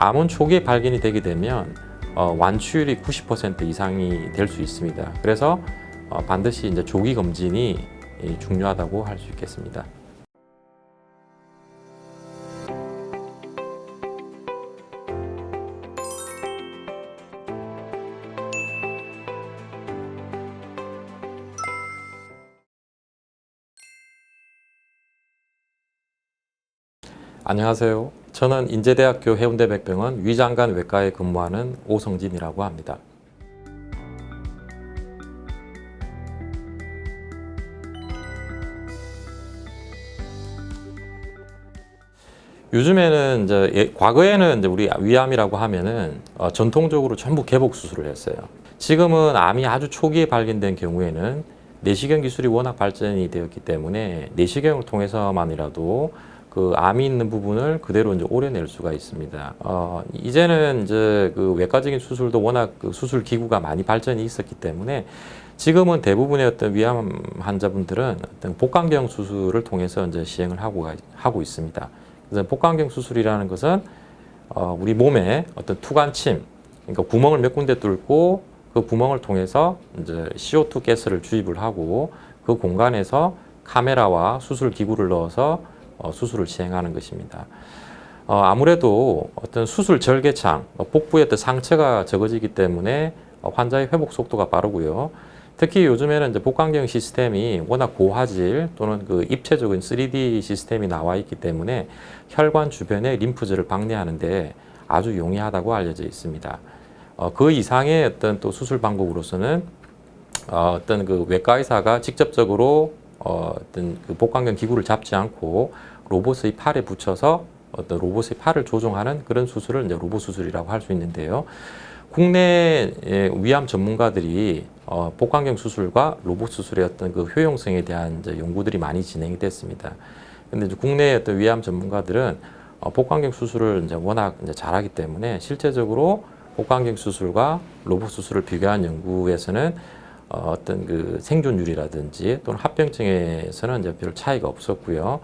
암은 초기에 발견이 되게 되면 어, 완치율이 90% 이상이 될 수 있습니다. 그래서 어, 반드시 이제 조기 검진이 이, 중요하다고 할 수 있겠습니다. 안녕하세요. 저는 인제대학교 해운대 백병원 위장관 외과에 근무하는 오성진이라고 합니다. 요즘에는 이제 예- 과거에는 이제 우리 위암이라고 하면은 어, 전통적으로 전부 개복 수술을 했어요. 지금은 암이 아주 초기에 발견된 경우에는 내시경 기술이 워낙 발전이 되었기 때문에 내시경을 통해서만이라도 그 암이 있는 부분을 그대로 이제 오려낼 수가 있습니다. 어, 이제는 이제 그 외과적인 수술도 워낙 그 수술 기구가 많이 발전이 있었기 때문에 지금은 대부분의 어떤 위암 환자분들은 어떤 복강경 수술을 통해서 이제 시행을 하고 가- 하고 있습니다. 그래서 복강경 수술이라는 것은 어, 우리 몸에 어떤 투관침, 그러니까 구멍을 몇 군데 뚫고 그 구멍을 통해서 이제 CO2 가스를 주입을 하고 그 공간에서 카메라와 수술 기구를 넣어서 어, 수술을 시행하는 것입니다. 어, 아무래도 어떤 수술 절개창, 어, 복부에 어떤 상처가 적어지기 때문에 어, 환자의 회복 속도가 빠르고요. 특히 요즘에는 이제 복강경 시스템이 워낙 고화질 또는 그 입체적인 3D 시스템이 나와 있기 때문에 혈관 주변에 림프절을 방내하는데 아주 용이하다고 알려져 있습니다. 어, 그 이상의 어떤 또 수술 방법으로서는 어, 어떤 그 외과 의사가 직접적으로 어, 어떤 그 복강경 기구를 잡지 않고 로봇의 팔에 붙여서 어떤 로봇의 팔을 조종하는 그런 수술을 이제 로봇 수술이라고 할 수 있는데요. 국내 의 위암 전문가들이 어, 복강경 수술과 로봇 수술의 어떤 그 효용성에 대한 연구들이 많이 진행이 됐습니다. 근데 이제 국내 어떤 위암 전문가들은 어, 복강경 수술을 이제 워낙 이제 잘하기 때문에 실제적으로 복강경 수술과 로봇 수술을 비교한 연구에서는 어, 어떤 그 생존율이라든지 또는 합병증에서는 이제 별 차이가 없었고요.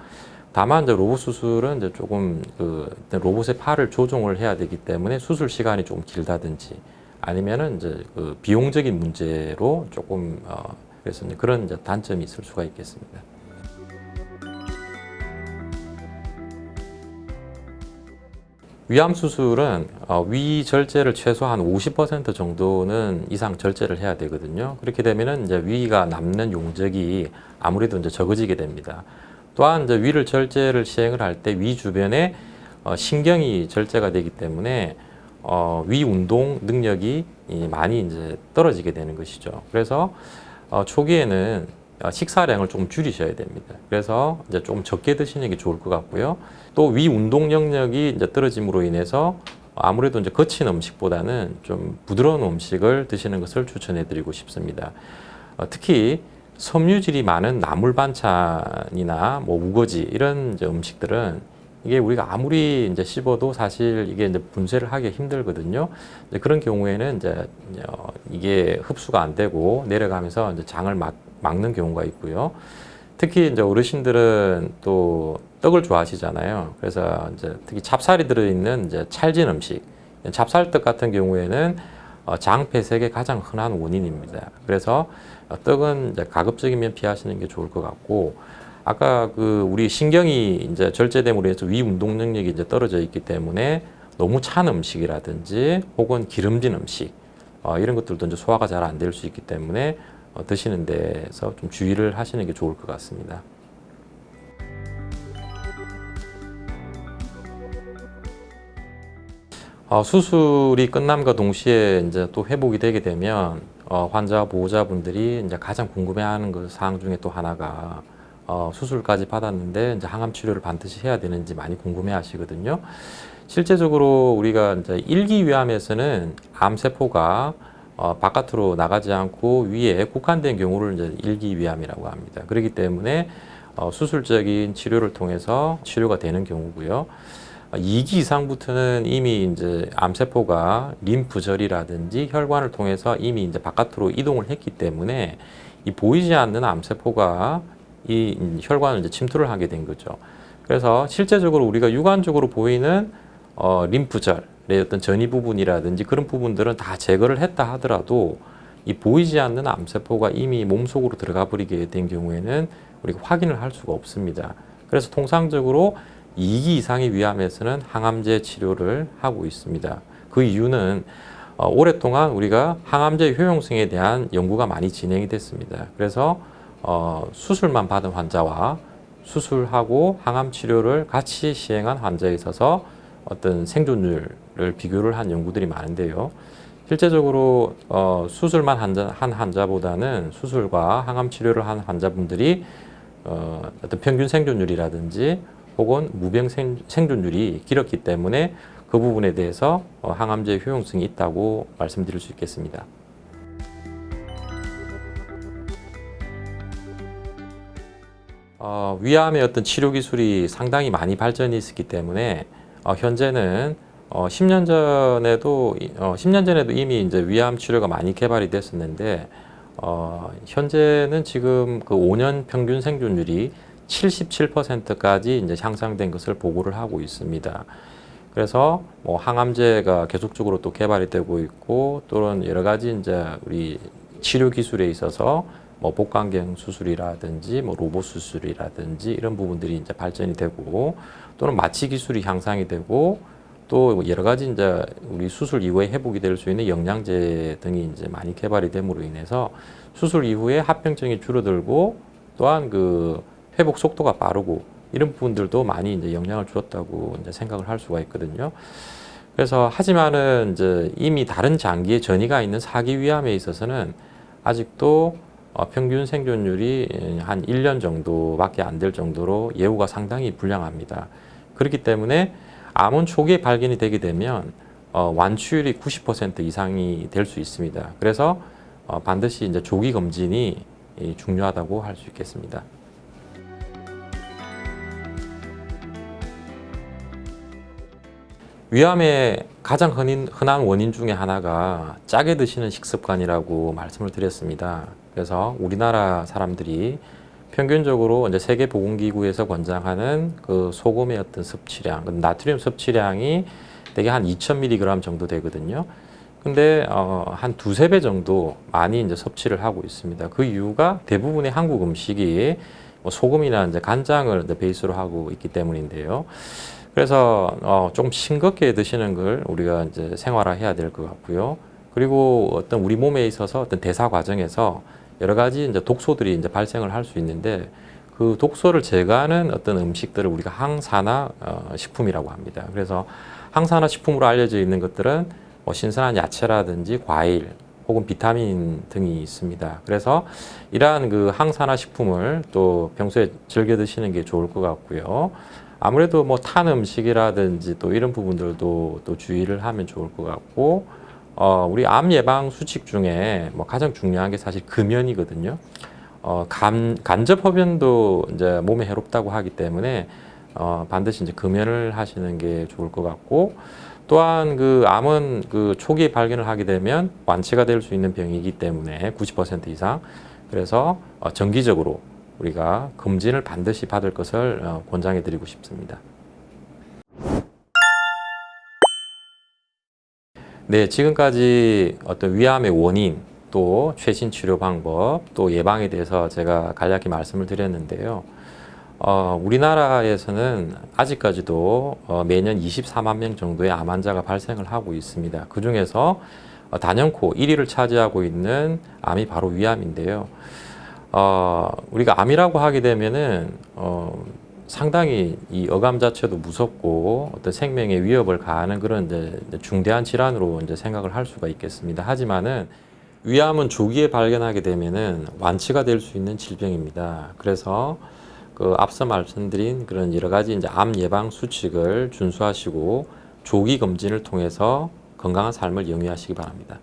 다만 이제 로봇 수술은 이제 조금 그 로봇의 팔을 조종을 해야 되기 때문에 수술 시간이 좀 길다든지 아니면은 이제 그 비용적인 문제로 조금 어 그래서 이제 그런 이제 단점이 있을 수가 있겠습니다. 위암 수술은 어, 위 절제를 최소한 50% 정도는 이상 절제를 해야 되거든요. 그렇게 되면은 이제 위가 남는 용적이 아무래도 이제 적어지게 됩니다. 또한 이제 위를 절제를 시행을 할 때 위 주변에 어, 신경이 절제가 되기 때문에 어, 위 운동 능력이 이 많이 이제 떨어지게 되는 것이죠. 그래서 어, 초기에는 어, 식사량을 조금 줄이셔야 됩니다. 그래서 이제 좀 적게 드시는 게 좋을 것 같고요. 또 위 운동 영역이 이제 떨어짐으로 인해서 아무래도 이제 거친 음식보다는 좀 부드러운 음식을 드시는 것을 추천해 드리고 싶습니다. 어, 특히 섬유질이 많은 나물 반찬이나 뭐 우거지 이런 음식들은 이게 우리가 아무리 이제 씹어도 사실 이게 이제 분쇄를 하기 힘들거든요. 이제 그런 경우에는 이제 어, 이게 흡수가 안 되고 내려가면서 이제 장을 막, 막는 경우가 있고요. 특히 이제 어르신들은 또 떡을 좋아하시잖아요. 그래서 이제 특히 찹쌀이 들어있는 이제 찰진 음식, 찹쌀떡 같은 경우에는 어, 장 폐색의 가장 흔한 원인입니다. 그래서 어, 떡은 가급적이면 피하시는 게 좋을 것 같고, 아까 그 우리 신경이 이제 절제됨으로 해서 위 운동 능력이 이제 떨어져 있기 때문에 너무 찬 음식이라든지 혹은 기름진 음식 어, 이런 것들도 이제 소화가 잘 안 될 수 있기 때문에 어, 드시는 데서 좀 주의를 하시는 게 좋을 것 같습니다. 어, 수술이 끝남과 동시에 이제 또 회복이 되게 되면 어, 환자 보호자분들이 이제 가장 궁금해하는 그 사항 중에 또 하나가 어, 수술까지 받았는데 이제 항암 치료를 반드시 해야 되는지 많이 궁금해 하시거든요. 실제적으로 우리가 이제 일기 위암에서는 암 세포가 어, 바깥으로 나가지 않고 위에 국한된 경우를 이제 일기 위암이라고 합니다. 그렇기 때문에 어, 수술적인 치료를 통해서 치료가 되는 경우고요. 2기 이상부터는 이미 이제 암세포가 림프절이라든지 혈관을 통해서 이미 이제 바깥으로 이동을 했기 때문에 이 보이지 않는 암세포가 이 혈관을 이제 침투를 하게 된 거죠. 그래서 실제적으로 우리가 육안적으로 보이는 어, 림프절, 어떤 전이 부분이라든지 그런 부분들은 다 제거를 했다 하더라도 이 보이지 않는 암세포가 이미 몸속으로 들어가 버리게 된 경우에는 우리가 확인을 할 수가 없습니다. 그래서 통상적으로 2기 이상의 위암에서는 항암제 치료를 하고 있습니다. 그 이유는 어, 오랫동안 우리가 항암제 효용성에 대한 연구가 많이 진행이 됐습니다. 그래서 어, 수술만 받은 환자와 수술하고 항암 치료를 같이 시행한 환자에 있어서 어떤 생존율을 비교를 한 연구들이 많은데요. 실제적으로 어, 수술만 환자, 한 환자보다는 수술과 항암 치료를 한 환자분들이 어, 어떤 평균 생존율이라든지 혹은 무병 생, 생존율이 길었기 때문에 그 부분에 대해서 어, 항암제 효용성이 있다고 말씀드릴 수 있겠습니다. 어, 위암의 어떤 치료 기술이 상당히 많이 발전이 있었기 때문에 어, 현재는 어, 10년 전에도 이- 어, 10년 전에도 이미 이제 위암 치료가 많이 개발이 됐었는데 어, 현재는 지금 그 5년 평균 생존율이 77%까지 이제 향상된 것을 보고를 하고 있습니다. 그래서 뭐 항암제가 계속적으로 또 개발이 되고 있고 또는 여러 가지 이제 우리 치료 기술에 있어서 뭐 복강경 수술이라든지 뭐 로봇 수술이라든지 이런 부분들이 이제 발전이 되고 또는 마취 기술이 향상이 되고 또 여러 가지 이제 우리 수술 이후에 회복이 될 수 있는 영양제 등이 이제 많이 개발이 됨으로 인해서 수술 이후에 합병증이 줄어들고 또한 그 회복 속도가 빠르고 이런 부분들도 많이 이제 영향을 주었다고 이제 생각을 할 수가 있거든요. 그래서 하지만은 이제 이미 다른 장기에 전이가 있는 사기 위암에 있어서는 아직도 어, 평균 생존율이 한 1년 정도밖에 안 될 정도로 예후가 상당히 불량합니다. 그렇기 때문에 암은 초기에 발견이 되게 되면 어, 완치율이 90% 이상이 될 수 있습니다. 그래서 어, 반드시 이제 조기 검진이 이, 중요하다고 할 수 있겠습니다. 위암의 가장 흔한 원인 중에 하나가 짜게 드시는 식습관이라고 말씀을 드렸습니다. 그래서 우리나라 사람들이 평균적으로 이제 세계 보건기구에서 권장하는 그 소금의 어떤 섭취량, 그 나트륨 섭취량이 대개 한 2,000mg 정도 되거든요. 근데 어, 한 두세 배 정도 많이 이제 섭취를 하고 있습니다. 그 이유가 대부분의 한국 음식이 뭐 소금이나 이제 간장을 이제 베이스로 하고 있기 때문인데요. 그래서 어, 좀 싱겁게 드시는 걸 우리가 이제 생활화해야 될 것 같고요. 그리고 어떤 우리 몸에 있어서 어떤 대사 과정에서 여러 가지 이제 독소들이 이제 발생을 할 수 있는데 그 독소를 제거하는 어떤 음식들을 우리가 항산화 어, 식품이라고 합니다. 그래서 항산화 식품으로 알려져 있는 것들은 뭐 신선한 야채라든지 과일 혹은 비타민 등이 있습니다. 그래서 이러한 그 항산화 식품을 또 평소에 즐겨 드시는 게 좋을 것 같고요. 아무래도 뭐 탄 음식이라든지 또 이런 부분들도 또 주의를 하면 좋을 것 같고 어, 우리 암 예방 수칙 중에 뭐 가장 중요한 게 사실 금연이거든요. 어, 간, 간접 흡연도 이제 몸에 해롭다고 하기 때문에 어, 반드시 이제 금연을 하시는 게 좋을 것 같고 또한 그 암은 그 초기에 발견을 하게 되면 완치가 될 수 있는 병이기 때문에 90% 이상 그래서 어, 정기적으로 우리가 검진을 반드시 받을 것을 어, 권장해 드리고 싶습니다. 네, 지금까지 어떤 위암의 원인, 또 최신 치료 방법, 또 예방에 대해서 제가 간략히 말씀을 드렸는데요. 어, 우리나라에서는 아직까지도 어, 매년 24만 명 정도의 암 환자가 발생을 하고 있습니다. 그 중에서 어, 단연코 1위를 차지하고 있는 암이 바로 위암인데요. 어, 우리가 암이라고 하게 되면은 어, 상당히 이 어감 자체도 무섭고 어떤 생명에 위협을 가하는 그런 이제 중대한 질환으로 이제 생각을 할 수가 있겠습니다. 하지만은 위암은 조기에 발견하게 되면은 완치가 될 수 있는 질병입니다. 그래서 그 앞서 말씀드린 그런 여러 가지 이제 암 예방 수칙을 준수하시고 조기 검진을 통해서 건강한 삶을 영위하시기 바랍니다.